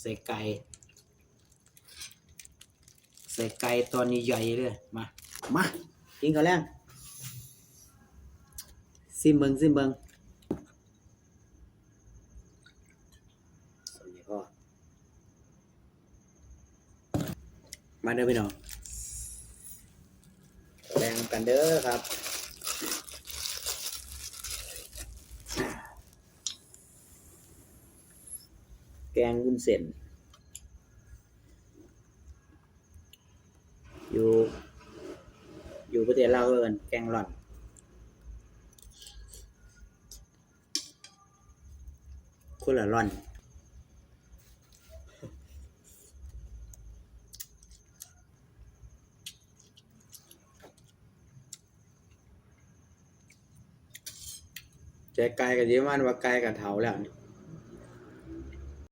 ใส่ไก่ ใส่ไก่ตอนนี้ใหญ่เลย มา มากินกันแล้วซิมเบิงซิมเบิงสวัสดีพ่อมาเด้อพี่น้องแบ่งกันเด้อครับ แกงวุ้นเส้น อยู่ อยู่ประเทศลาวเอินแกงหล่อนคนละหล่อน แต่ไก่กับเยมันว่าไก่กับเถาแล้วนี่